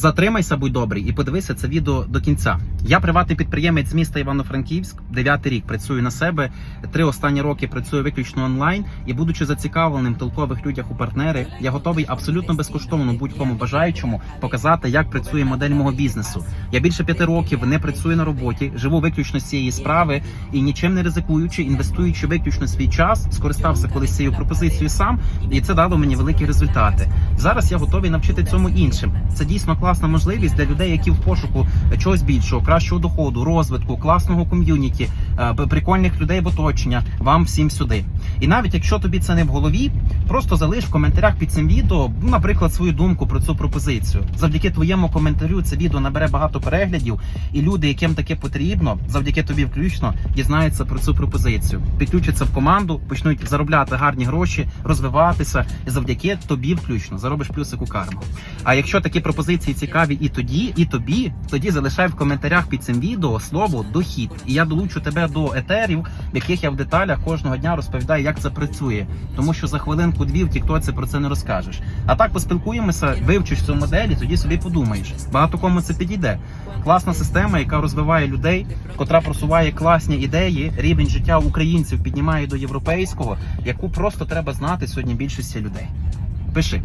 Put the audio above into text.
Затримайся, будь добрий, і подивися це відео до кінця. Я приватний підприємець міста Івано-Франківськ. Дев'ятий рік працюю на себе. Три останні роки працюю виключно онлайн. І будучи зацікавленим в толкових людях у партнери, я готовий абсолютно безкоштовно будь-кому бажаючому показати, як працює модель мого бізнесу. Я більше п'яти років не працюю на роботі, живу виключно з цієї справи і нічим не ризикуючи, інвестуючи виключно свій час, скористався колись цією пропозицією сам, і це дало мені великі результати. Зараз я готовий навчити цьому іншим. Це дійсно класна можливість для людей, які в пошуку чогось більшого, кращого доходу, розвитку, класного ком'юніті, е, прикольних людей в оточення. Вам всім сюди. І навіть якщо тобі це не в голові, просто залиш в коментарях під цим відео, ну, наприклад, свою думку про цю пропозицію. Завдяки твоєму коментарю це відео набере багато переглядів, і люди, яким таке потрібно, завдяки тобі включно, дізнаються про цю пропозицію. Підключаться в команду, почнуть заробляти гарні гроші, розвиватися, і завдяки тобі включно заробиш плюсик у карму. А якщо такі пропозиції цікаві і тоді, і тобі, тоді залишай в коментарях під цим відео слово дохід. І я долучу тебе до етерів, в яких я в деталях кожного дня розповідаю, як це працює. Тому що за хвилинку-дві в Тіктоці про це не розкажеш. А так поспілкуємося, вивчиш цю модель, і тоді собі подумаєш. Багато кому це підійде. Класна система, яка розвиває людей, котра просуває класні ідеї, рівень життя українців піднімає до європейського, яку просто треба знати сьогодні більшості людей. Пиши.